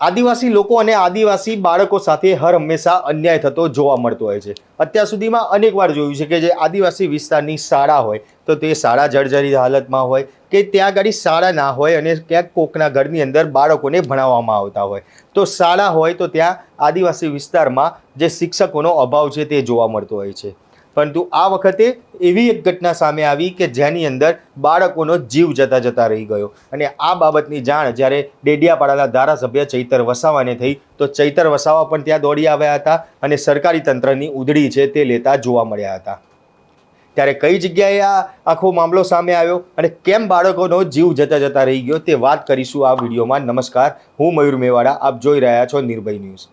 આદિવાસી લોકો અને આદિવાસી બાળકો સાથે હર હંમેશા અન્યાય થતો જોવા મળતો હોય છે. અત્યાર સુધીમાં અનેકવાર જોયું છે કે જે આદિવાસી વિસ્તારની શાળા હોય, તો તે શાળા જર્જરિત હાલતમાં હોય કે ત્યાં આગળ શાળા ના હોય અને ક્યાંક કોકના ઘરની અંદર બાળકોને ભણાવવામાં આવતા હોય. તો શાળા હોય તો ત્યાં આદિવાસી વિસ્તારમાં જે શિક્ષકોનો અભાવ છે તે જોવા મળતો હોય છે. પરંતુ આ વખતે એવી એક ઘટના સામે આવી કે જેની અંદર બાળકોનો જીવ જતા જતા રહી ગયો. અને આ બાબતની જાણ જ્યારે ડેડિયાપાડાના ધારાસભ્ય ચૈતર વસાવાને થઈ, તો ચૈતર વસાવા પણ ત્યાં દોડી આવ્યા હતા અને સરકારી તંત્રની ઉધડી છે તે લેતા જોવા મળ્યા હતા. ત્યારે કઈ જગ્યાએ આ આખો મામલો સામે આવ્યો અને કેમ બાળકોનો જીવ જતા જતા રહી ગયો તે વાત કરીશું આ વિડીયોમાં. નમસ્કાર, હું મયુર મેવાડા, આપ જોઈ રહ્યા છો નિર્ભય ન્યૂઝ.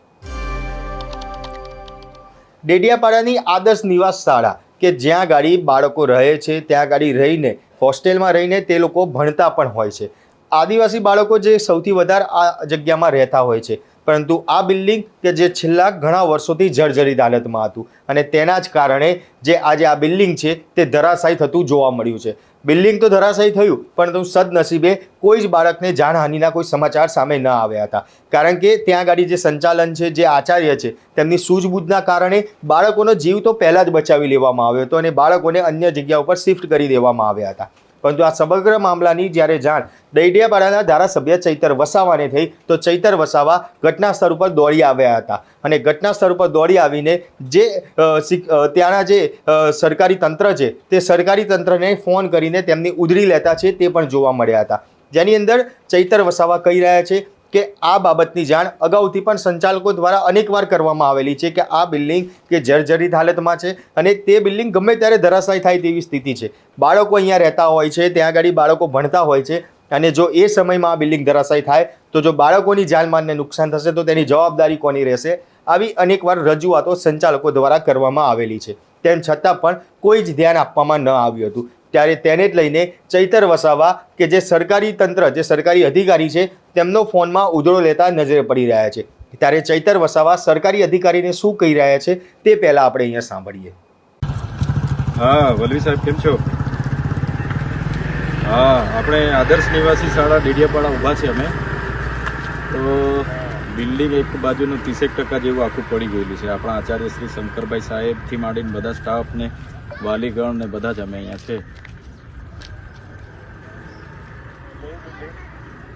ડેડિયાપાડાની આદર્શ નિવાસ શાળા, કે જ્યાં ગાડી બાળકો રહે છે, ત્યાં ગાડી રહીને હોસ્ટેલમાં રહીને તે લોકો ભણતા પણ હોય છે. આદિવાસી બાળકો જે સૌથી વધારે આ જગ્યામાં રહેતા હોય છે, પરંતુ આ બિલ્ડિંગ કે જે છેલ્લા ઘણા વર્ષોથી જર્જરિત હાલતમાં હતું, અને તેના જ કારણે જે આજે આ બિલ્ડિંગ છે, તે ધરાશાયી થતું જોવા મળ્યું છે. બિલ્ડિંગ તો ધરાશાયી થયું, પરંતુ સદનસીબે કોઈ જ બાળકને જાનહાનિના કોઈ સમાચાર સામે ન આવ્યા હતા. કારણ કે ત્યાં આગળ જે સંચાલન છે, જે આચાર્ય છે, તેમની સૂઝબૂઝના કારણે બાળકોનો જીવ તો પહેલાં જ બચાવી લેવામાં આવ્યો હતો અને બાળકોને અન્ય જગ્યા ઉપર શિફ્ટ કરી દેવામાં આવ્યા હતા. પરંતુ આ સમગ્ર મામલાની જ્યારે જાણ દૈડિયાપાડાના ધારાસભ્ય ચૈતર વસાવાને થઈ, તો ચૈતર વસાવા ઘટના સ્થળ ઉપર દોડી આવ્યા હતા. અને ઘટના સ્થળ ઉપર દોડી આવીને જે ત્યાંના જે સરકારી તંત્ર છે, તે સરકારી તંત્રને ફોન કરીને તેમની ઉધરી લેતા છે તે પણ જોવા મળ્યા હતા. જેની અંદર ચૈતર વસાવા કહી રહ્યા છે કે આ બાબતની જાણ અગાઉથી પણ સંચાલકો દ્વારા અનેકવાર કરવામાં આવેલી છે કે આ બિલ્ડિંગ કે જર્જરિત હાલતમાં છે અને તે બિલ્ડિંગ ગમે ત્યારે ધરાશાય થાય તેવી સ્થિતિ છે. બાળકો અહીંયા રહેતા હોય છે, ત્યાં આગળ બાળકો ભણતા હોય છે અને જો એ સમયમાં આ બિલ્ડિંગ ધરાશાય થાય તો જો બાળકોની જાનમાલને નુકસાન થશે તો તેની જવાબદારી કોની રહેશે? આવી અનેકવાર રજૂઆતો સંચાલકો દ્વારા કરવામાં આવેલી છે. તેમ છતાં પણ કોઈ જ ધ્યાન આપવામાં ન આવ્યું હતું. ત્યારે તેને જ લઈને ચૈતર વસાવા કે જે સરકારી તંત્ર, જે સરકારી અધિકારી છે, તેમનો ફોનમાં ઉધળો લેતા નજરે પડી રહ્યા છે. ત્યારે ચૈતર વસાવા સરકારી અધિકારીને શું કહી રહ્યા છે તે પહેલા આપણે અહીંયા સાંભળીએ. હા, વલવી સાહેબ, કેમ છો? હા, આપણે આદર્શ નિવાસી શાળા ડેડિયાપાડા ઊભા છે અમે. તો બિલ્ડિંગ એક બાજુનું ત્રીસેક ટકા જેવું આખું પડી ગયેલું છે. આપણા આચાર્ય શ્રી શંકરભાઈ સાહેબથી માંડીને બધા સ્ટાફ ને વાલીગણ ને બધા જ અમે અહીંયા છે.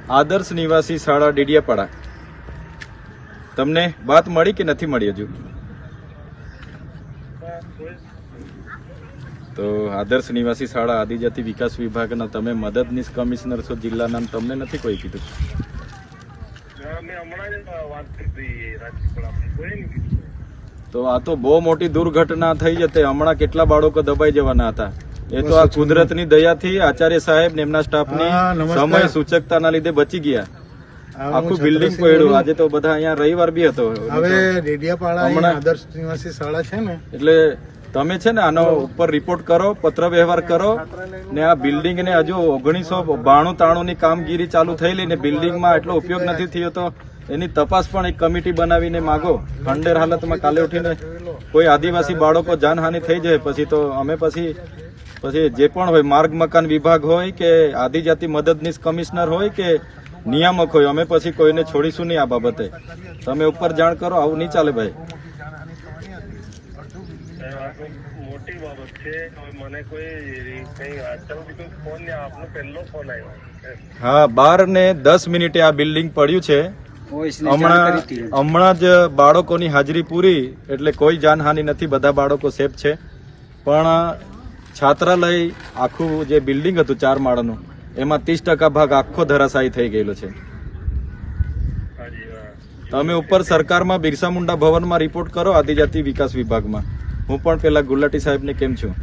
આદર્શ નિવાસી શાળા ડીડિયાપાડા. તમને વાત મળી કે નથી મળી હજુ? તો આદર્શ નિવાસી શાળા આદિજાતિ વિકાસ વિભાગના તમે મદદનીશ કમિશનર છો જિલ્લાના તમને નથી કોઈ કીધું. તો આ તો બહુ મોટી દુર્ઘટના થઈ જતી. હમણાં કેટલા બાળકો દબાઈ જવાના હતા. એ તો આ કુદરતની દયાથી આચાર્ય સાહેબ ને એમના સ્ટાફની. સમય સૂચકતાના લીધે બચી ગયા. આખું બિલ્ડિંગ પડ્યું. આજે તો બધા અહીંયા રવિવાર બી હતો. હવે રેડિયાપાડા આદર્શ નિવાસી શાળા છે ને. એટલે તમે છે ને આનો ઉપર રિપોર્ટ કરો પત્ર વ્યવહાર કરો ને આ બિલ્ડિંગ ને હજુ ઓગણીસો બાણું તાણું ની કામગીરી ચાલુ થયેલી ને બિલ્ડિંગમાં એટલો ઉપયોગ નથી થયો તો એની તપાસ પણ એક કમિટી બનાવીને માગો. ખંડેર હાલતમાં કાલે ઉઠીને કોઈ આદિવાસી બાળકો જાનહાનિ થઈ જાય પછી તો અમે પછી પછી જે પણ હોય માર્ગ મકાન વિભાગ હોય કે આદિજાતિ મદદનીશ કમિશનર હોય કે નિયામક હોય અમે પછી કોઈને છોડીશું નહીં આ બાબતે. તમે ઉપર જાણ કરો આવું નહીં ચાલે ભાઈ. સાહેબ, આ તો મોટી બાબત છે. મને કોઈ કઈ અત્યાર સુધી કોઈ ફોન આપનો પહેલો ફોન આવ્યો. હા બાર ને દસ મિનિટે આ બિલ્ડિંગ પડ્યું છે. હમણાં હમણાં જ બાળકોની હાજરી પૂરી એટલે કોઈ જાનહાનિ નથી બધા બાળકો સેફ છે. પણ છાત્રાલય આખું જે બિલ્ડિંગ હતું ચાર માળનું એમાં ત્રીસ ટકા ભાગ આખો ધરાશાયી થઈ ગયેલો છે. તમે ઉપર સરકારમાં બિરસા મુંડા ભવનમાં રિપોર્ટ કરો આદિજાતિ વિકાસ વિભાગમાં. હું પણ પેલા ગુલાટી સાહેબને કેમ છું?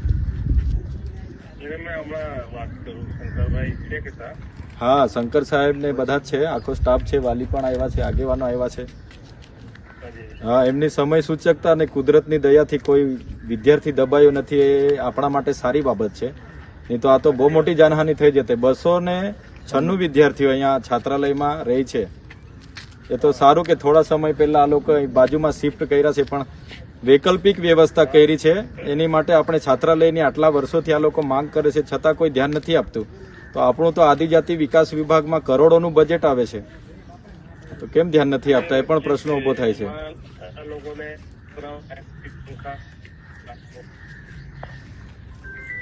હા, શંકર સાહેબ ને બધા જ છે. આખો સ્ટાફ છે, વાલી પણ આવ્યા છે, આગેવાનો આવ્યા છે. હા, એમની સમય સૂચકતા અને કુદરતની દયાથી કોઈ વિદ્યાર્થી દબાયો નથી, એ આપણા માટે સારી બાબત છે. નહીં તો આ તો બહુ મોટી જાનહાનિ થઈ જતી. બસો ને છન્નું વિદ્યાર્થીઓ અહીંયા છાત્રાલયમાં રહે છે. એ તો સારું કે થોડા સમય પહેલા આ લોકો બાજુમાં શિફ્ટ કર્યા છે, પણ વૈકલ્પિક વ્યવસ્થા કરી છે. એની માટે આપણે છાત્રાલયની આટલા વર્ષોથી આ લોકો માંગ કરે છે. છતાં કોઈ ધ્યાન નથી આપતું. તો આપણું તો આદિજાતિ વિકાસ વિભાગમાં કરોડોનું બજેટ આવે છે. તો કેમ ધ્યાન નથી આપતા? એ પણ પ્રશ્ન ઊભો થાય છે.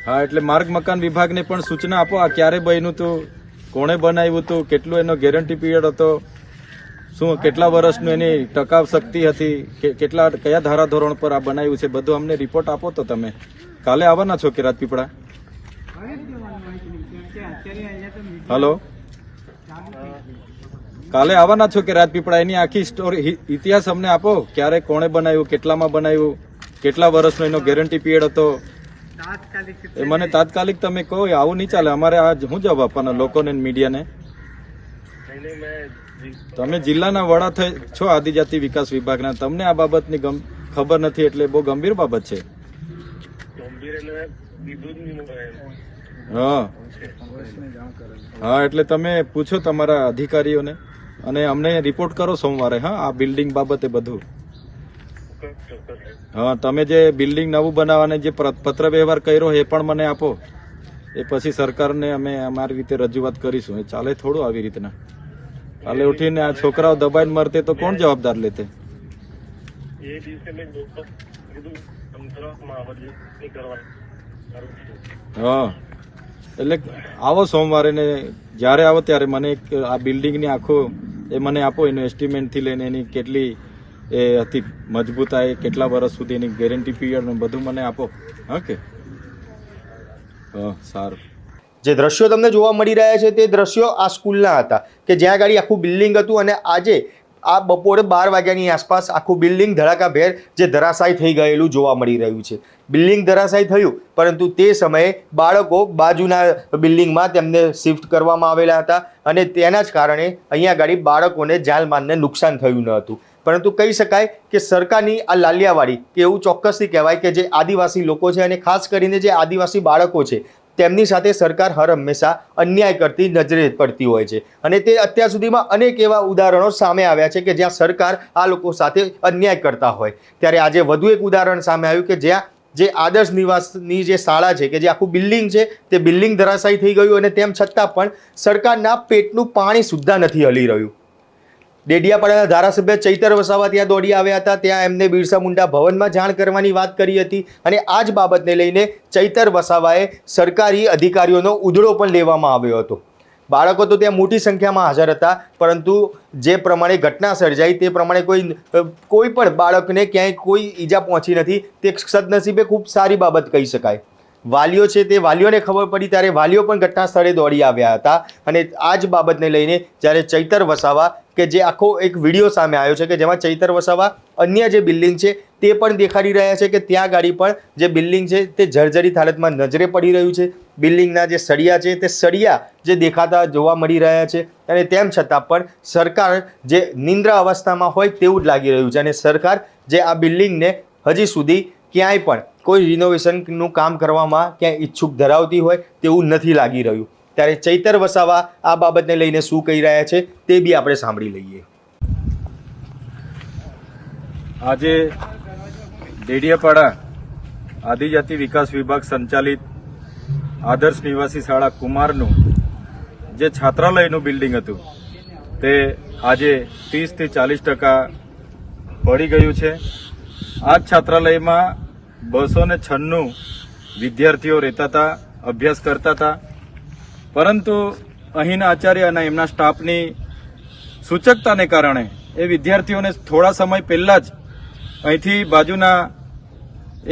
હા, એટલે માર્ગ મકાન વિભાગને પણ સૂચના આપો, આ ક્યારે બન્યું હતું? કોણે બનાવ્યું હતું? કેટલું એનો ગેરંટી પીરિયડ હતો? શું, કેટલા વર્ષનું એની ટકાવ શક્તિ હતી? કેટલા, કયા ધારાધોરણ પર આ બનાવ્યું છે? બધું અમને રિપોર્ટ આપો તો તમે. કાલે આવવાના છો કે રાજપીપળા હલો કાલે આવવાના છો કે રાજપીપળા એની આખી સ્ટોરી ઇતિહાસ અમને આપો. ક્યારે કોણે બનાવ્યું, કેટલામાં બનાવ્યું, કેટલા વર્ષનો એનો ગેરંટી પીરિયડ હતો? એ મને તાત્કાલિક તમે કહો આવું નહીં ચાલે. અમારે આ શું જવાબ આપવાના લોકોને મીડિયાને? તમે જિલ્લાના વડા થઈ છો આદિજાતિ વિકાસ વિભાગના. તમને આ બાબતની ખબર નથી એટલે બહુ ગંભીર બાબત છે. હા. હા એટલે તમે પૂછો તમારા અધિકારીઓને. અને અમને રિપોર્ટ કરો સોમવારે હા આ બિલ્ડિંગ બાબતે બધું. હા તમે જે બિલ્ડિંગ નવું બનાવવાને જે પત્ર વ્યવહાર કર્યો એ પણ મને આપો. એ પછી સરકારને અમે અમારી રીતે રજૂઆત કરીશું. એ ચાલે થોડું આવી રીતના. કાલે ઉઠીને આ છોકરાઓ દબાઈને મરતે તો કોણ જવાબદાર લેતે? હા. એટલે આવો સોમવારે ને જ્યારે આવો ત્યારે મને એક આ બિલ્ડિંગની આખો એ મને આપો, એનું estimate લઈને એની કેટલી એ હતી મજબૂતાઈ કેટલા વર્ષ સુધી એની ગેરંટી પીરિયડ બધું મને આપો. ઓકે હા, સારું. જે દ્રશ્યો તમને જોવા મળી રહ્યા છે તે દ્રશ્યો આ સ્કૂલના હતા, કે જ્યાં ગાડી આખું બિલ્ડિંગ હતું અને આજે આ બપોરે બાર વાગ્યાની આસપાસ આખું બિલ્ડિંગ ધડાકાભેર જે ધરાશાયી થઈ ગયેલું જોવા મળી રહ્યું છે. બિલ્ડિંગ ધરાશાયી થયું. પરંતુ તે સમયે બાળકો બાજુના બિલ્ડિંગમાં તેમને શિફ્ટ કરવામાં આવેલા હતા અને તેના જ કારણે અહીંયા ગાડી બાળકોને જાનમાલને નુકસાન થયું ન હતું. પરંતુ કહી શકાય કે સરકારની આ લાલિયાવાડી, કે એવું ચોક્કસથી કહેવાય કે જે આદિવાસી લોકો છે અને ખાસ કરીને જે આદિવાસી બાળકો છે, તેમની સાથે સરકાર હર હંમેશા અન્યાય કરતી નજરે પડતી હોય છે. અને તે અત્યાર સુધીમાં અનેક એવા ઉદાહરણો સામે આવ્યા છે કે જ્યાં સરકાર આ લોકો સાથે અન્યાય કરતા હોય. ત્યારે આજે વધુ એક ઉદાહરણ સામે આવ્યું કે જ્યાં જે આદર્શ નિવાસની જે શાળા છે કે જે આખું બિલ્ડિંગ છે, તે બિલ્ડિંગ ધરાશાયી થઈ ગયું અને તેમ છતાં પણ સરકારના પેટનું પાણી સુદ્ધા નથી હલી રહ્યું. ડેડિયાપાડાના ધારાસભ્ય ચૈતર વસાવા ત્યાં દોડી આવ્યા હતા. ત્યાં એમને બિરસા મુંડા ભવનમાં જાણ કરવાની વાત કરી હતી અને આ જ બાબતને લઈને ચૈતર વસાવાએ સરકારી અધિકારીઓનો ઉધડો પણ લેવામાં આવ્યો હતો. બાળકો તો ત્યાં મોટી સંખ્યામાં હાજર હતા, પરંતુ જે પ્રમાણે ઘટના સર્જાઈ તે પ્રમાણે કોઈ કોઈ પણ બાળકને ક્યાંય કોઈ ઈજા પહોંચી નથી, તે સદનસીબે ખૂબ સારી બાબત કહી શકાય. વાલીઓ છે તે વાલીઓને ખબર પડી ત્યારે વાલીઓ પણ ઘટના સ્થળે દોડી આવ્યા હતા અને આ જ બાબતને લઈને જ્યારે ચૈતર વસાવા કે જે આખો એક વીડિયો સામે આવ્યો છે કે જેમાં ચૈતર વસાવા અન્ય જે બિલ્ડિંગ છે તે પણ દેખાડી રહ્યા છે કે ત્યાં ગાડી પણ જે બિલ્ડિંગ છે તે જર્જરિત હાલતમાં નજરે પડી રહ્યું છે. બિલ્ડિંગના જે સળિયા છે તે સળિયા જે દેખાતા જોવા મળી રહ્યા છે અને તેમ છતાં પણ સરકાર જે નિંદ્રા અવસ્થામાં હોય તેવું જ લાગી રહ્યું છે અને સરકાર જે આ બિલ્ડિંગને હજી સુધી ક્યાંય પણ કોઈ રિનોવેશનનું કામ કરવામાં ક્યાંય ઈચ્છુક ધરાવતી હોય તેવું નથી લાગી રહ્યું. ત્યારે ચૈતર વસાવા આ બાબતને લઈને શું કહી રહ્યા છે તે બી આપણે સાંભળી લઈએ. આજે ડેડિયાપાડા આદિજાતિ વિકાસ વિભાગ સંચાલિત આદર્શ નિવાસી શાળા કુમારનું જે છાત્રાલયનું બિલ્ડિંગ હતું, તે આજે ત્રીસથી ચાલીસ ટકા પડી ગયું છે. આ છાત્રાલયમાં બસો ને છન્નું વિદ્યાર્થીઓ રહેતા હતા, અભ્યાસ કરતા હતા. પરંતુ અહીંના આચાર્ય અને એમના સ્ટાફની સૂચકતાને કારણે એ વિદ્યાર્થીઓને થોડા સમય પહેલાં જ અહીંથી બાજુના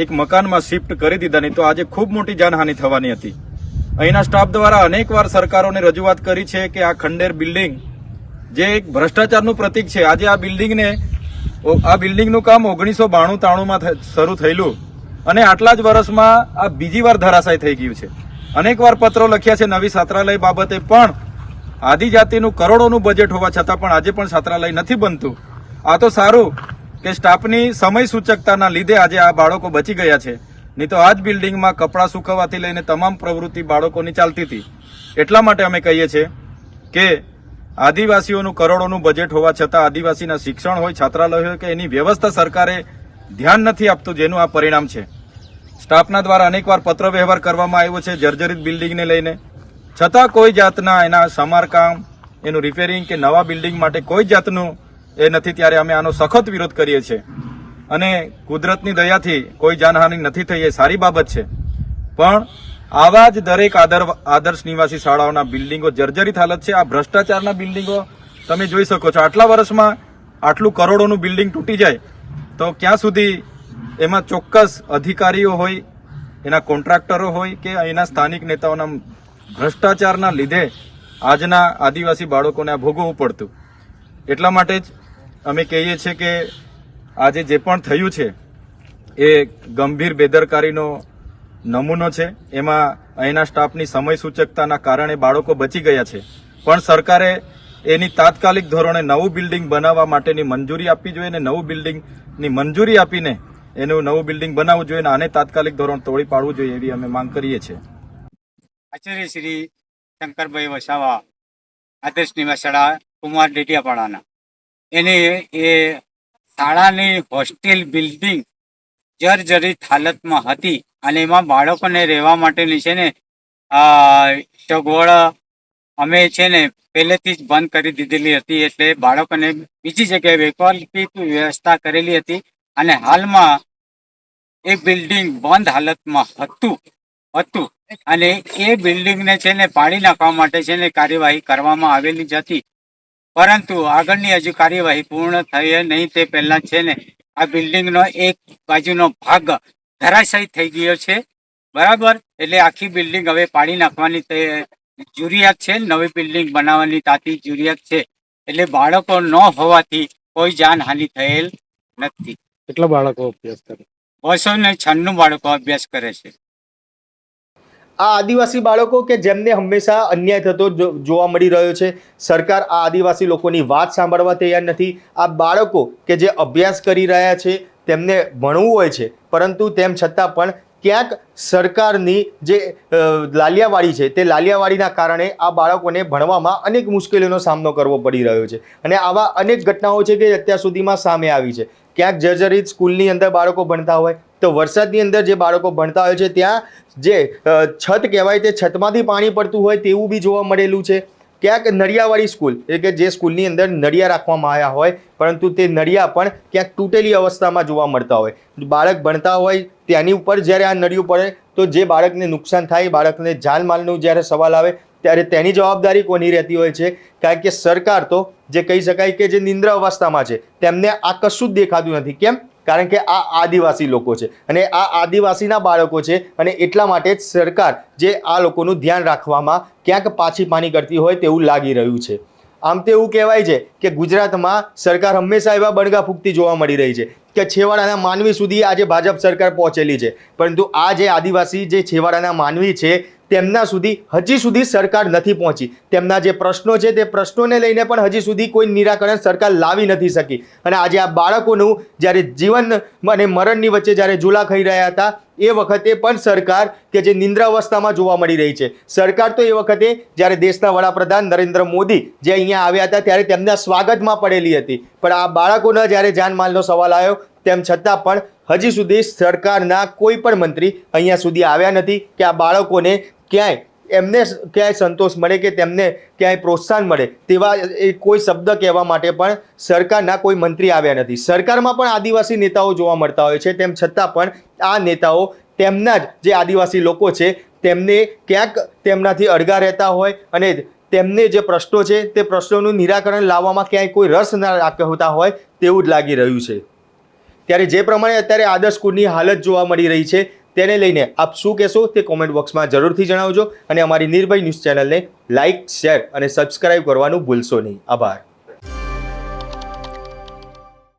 એક મકાનમાં શિફ્ટ કરી દીધા, નહીં તો આજે ખૂબ મોટી જાનહાનિ થવાની હતી. અહીંના સ્ટાફ દ્વારા અનેકવાર સરકારોને રજૂઆત કરી છે કે આ ખંડેર બિલ્ડિંગ જે એક ભ્રષ્ટાચારનું પ્રતીક છે. આજે આ બિલ્ડિંગને આ બિલ્ડિંગનું કામ ઓગણીસો બાણું ત્રાણુંમાં શરૂ થયેલું અને આટલા જ વર્ષમાં આ બીજી વાર ધરાશાય થઈ ગયું છે. અનેકવાર પત્રો લખ્યા છે નવી છાત્રાલય બાબતે પણ આદિજાતિનું કરોડોનું બજેટ હોવા છતાં પણ આજે પણ છાત્રાલય નથી બનતું. આ તો સારું કે સ્ટાફની સમય સૂચકતાના લીધે આજે આ બાળકો બચી ગયા છે. નહીં તો આ જ બિલ્ડિંગમાં કપડાં સુકવવાથી લઈને તમામ પ્રવૃત્તિ બાળકોની ચાલતી હતી. એટલા માટે અમે કહીએ છીએ કે આદિવાસીઓનું કરોડોનું બજેટ હોવા છતાં આદિવાસીના શિક્ષણ હોય, છાત્રાલય હોય કે એની વ્યવસ્થા સરકારે ધ્યાન નથી આપતું જેનું આ પરિણામ છે. સ્ટાફના દ્વારા અનેકવાર પત્ર વ્યવહાર કરવામાં આવ્યો છે જર્જરિત બિલ્ડિંગને લઈને. છતાં કોઈ જાતના એના સમારકામ, એનું રિપેરિંગ કે નવા બિલ્ડિંગ માટે કોઈ જાતનું એ નથી. ત્યારે અમે આનો સખત વિરોધ કરીએ છીએ. અને કુદરતની દયાથી કોઈ જાનહાનિ નથી થઈ, એ સારી બાબત છે. પણ આવા જ દરેક આદર, આદર્શ નિવાસી શાળાઓના બિલ્ડિંગો જર્જરિત હાલત છે. આ ભ્રષ્ટાચારના બિલ્ડિંગો તમે જોઈ શકો છો. આટલા વર્ષમાં આટલું કરોડોનું બિલ્ડિંગ તૂટી જાય તો ક્યાં સુધી એમાં ચોક્કસ અધિકારીઓ હોય, એના કોન્ટ્રાક્ટરો હોય કે એના સ્થાનિક નેતાઓના ભ્રષ્ટાચારના લીધે આજના આદિવાસી બાળકોને આ ભોગવવું પડતું. એટલા માટે જ અમે કહીએ છીએ કે આજે જે પણ થયું છે, એ ગંભીર બેદરકારીનો નમૂનો છે. એમાં અહીંના સ્ટાફની સમય સૂચકતાના કારણે બાળકો બચી ગયા છે. પણ સરકારે એની તાત્કાલિક ધોરણે નવું બિલ્ડિંગ બનાવવા માટેની મંજૂરી આપવી જોઈએ અને નવું બિલ્ડિંગની મંજૂરી આપીને એનું નવું બિલ્ડિંગ બનાવવું જોઈએ અને આને તાત્કાલિક ધોરણ તોડી પાડવું જોઈએ એવી અમે માંગ કરીએ છીએ. આચાર્ય શ્રી શંકરભાઈ વસાવા, આદર્શ નિવાસ શાળા કુમાર ડેટિયાપાડાના. એને એ શાળાની હોસ્ટેલ બિલ્ડિંગ જર્જરિત હાલતમાં હતી અને એમાં બાળકોને રહેવા માટેની છે ને સગવડ અમે છે ને પહેલેથી જ બંધ કરી દીધેલી હતી એટલે બાળકોને બીજી જગ્યાએ વૈકલ્પિક વ્યવસ્થા કરેલી હતી અને હાલમાં એ બિલ્ડિંગ બંધ હાલતમાં હતું હતું. અને એ બિલ્ડિંગને છે ને પાડી નાખવા માટે છે ને કાર્યવાહી કરવામાં આવેલી જ હતી. પરંતુ આગળની હજુ કાર્યવાહી પૂર્ણ થઈ નહીં તે પહેલા છે ને આ બિલ્ડિંગનો એક બાજુનો ભાગ ધરાશાયી થઈ ગયો છે. બરાબર? એટલે આખી બિલ્ડિંગ હવે પાડી નાખવાની જરૂરિયાત છે નવી બિલ્ડિંગ બનાવવાની તાતી જરૂરિયાત છે. એટલે બાળકો ન હોવાથી કોઈ જાનહાનિ થયેલ નથી. કેટલા બાળકો અભ્યાસ કરે? બસો ને છન્નું બાળકો અભ્યાસ કરે છે. આ આદિવાસી બાળકો કે જેમને હંમેશા અન્યાય થતો જોવા મળી રહ્યો છે, સરકાર આ આદિવાસી લોકોની વાત સાંભળવા તૈયાર નથી. આ બાળકો કે જે અભ્યાસ કરી રહ્યા છે, તેમને ભણવું હોય છે, પરંતુ તેમ છતાં પણ ક્યાંક સરકારની જે લાલિયાવાડી છે, તે લાલિયાવાડીના કારણે આ બાળકોને ભણવામાં અનેક મુશ્કેલીઓનો સામનો કરવો પડી રહ્યો છે. અને આવા અનેક ઘટનાઓ છે કે અત્યાર સુધીમાં સામે આવી છે. ક્યાંક જર્જરિત સ્કૂલની અંદર બાળકો ભણતા હોય તો વરસાદની અંદર જે બાળકો ભણતા હોય છે, ત્યાં જે છત કહેવાય તે છતમાંથી પાણી પડતું હોય તેવું બી જોવા મળેલું છે. ક્યાંક નળિયાવાળી સ્કૂલ એટલે કે જે સ્કૂલની અંદર નળિયા રાખવામાં આવ્યા હોય, પરંતુ તે નળિયા પણ ક્યાંક તૂટેલી અવસ્થામાં જોવા મળતા હોય. બાળક ભણતા હોય તેની ઉપર જ્યારે આ નળિયું પડે, તો જે બાળકને નુકસાન થાય, બાળકને જાનમાલનું જ્યારે સવાલ આવે, ત્યારે તેની જવાબદારી કોની રહેતી હોય છે? કારણ કે સરકાર તો જે કહી શકાય કે જે નિંદ્ર અવસ્થામાં છે, તેમને આ કશું જ દેખાતું નથી. કેમ? કારણ કે આ આદિવાસી લોકો છે. અને આ આદિવાસીના બાળકો છે અને એટલા માટે જ સરકાર જે આ લોકોનું ધ્યાન રાખવામાં ક્યાંક પાછી પાની કરતી હોય તેવું લાગી રહ્યું છે. આમ તો એવું કહેવાય છે કે ગુજરાતમાં સરકાર હંમેશા એવા બળગા ફૂંકતી જોવા મળી રહી છે કે છેવાડાના માનવી સુધી આજે ભાજપ સરકાર પહોંચેલી છે. પરંતુ આ જે આદિવાસી જે છેવાડાના માનવી છે તેમના સુધી હજી સુધી સરકાર નથી પહોંચી. તેમના જે પ્રશ્નો છે તે પ્રશ્નોને લઈને પણ હજી સુધી કોઈ નિરાકરણ સરકાર લાવી નથી શકી. અને આજે આ બાળકોનું જ્યારે જીવન અને મરણની વચ્ચે જ્યારે ઝૂલા ખાઈ રહ્યા હતા, એ વખતે પણ સરકાર કે જે નિંદ્રા અવસ્થામાં જોવા મળી રહી છે. સરકાર તો એ વખતે જ્યારે દેશના વડાપ્રધાન નરેન્દ્ર મોદી જે અહીંયા આવ્યા હતા ત્યારે તેમના સ્વાગતમાં પડેલી હતી. પણ આ બાળકોના જ્યારે જાનમાલનો સવાલ આવ્યો, તેમ છતાં પણ હજી સુધી સરકારના કોઈ પણ મંત્રી અહીંયા સુધી આવ્યા નથી કે આ બાળકોને ક્યાંય એમને ક્યાંય સંતોષ મળે કે તેમને ક્યાંય પ્રોત્સાહન મળે, તેવા એ કોઈ શબ્દ કહેવા માટે પણ સરકારના કોઈ મંત્રી આવ્યા નથી. સરકારમાં પણ આદિવાસી નેતાઓ જોવા મળતા હોય છે, તેમ છતાં પણ આ નેતાઓ તેમના જ જે આદિવાસી લોકો છે, તેમને ક્યાંક તેમનાથી અળગા રહેતા હોય અને તેમને જે પ્રશ્નો છે, તે પ્રશ્નોનું નિરાકરણ લાવવામાં ક્યાંય કોઈ રસ ના રાખતા હોય તેવું જ લાગી રહ્યું છે. ત્યારે જે પ્રમાણે અત્યારે આદર્શ સ્કૂલની હાલત જોવા મળી રહી છે, તેને લઈને આપ શું કહેશો તે કોમેન્ટ બોક્સમાં જરૂરથી જણાવજો અને અમારી નિર્ભય ન્યૂઝ ચેનલને લાઇક શેર અને સબસ્ક્રાઇબ કરવાનું ભૂલશો નહીં. આભાર.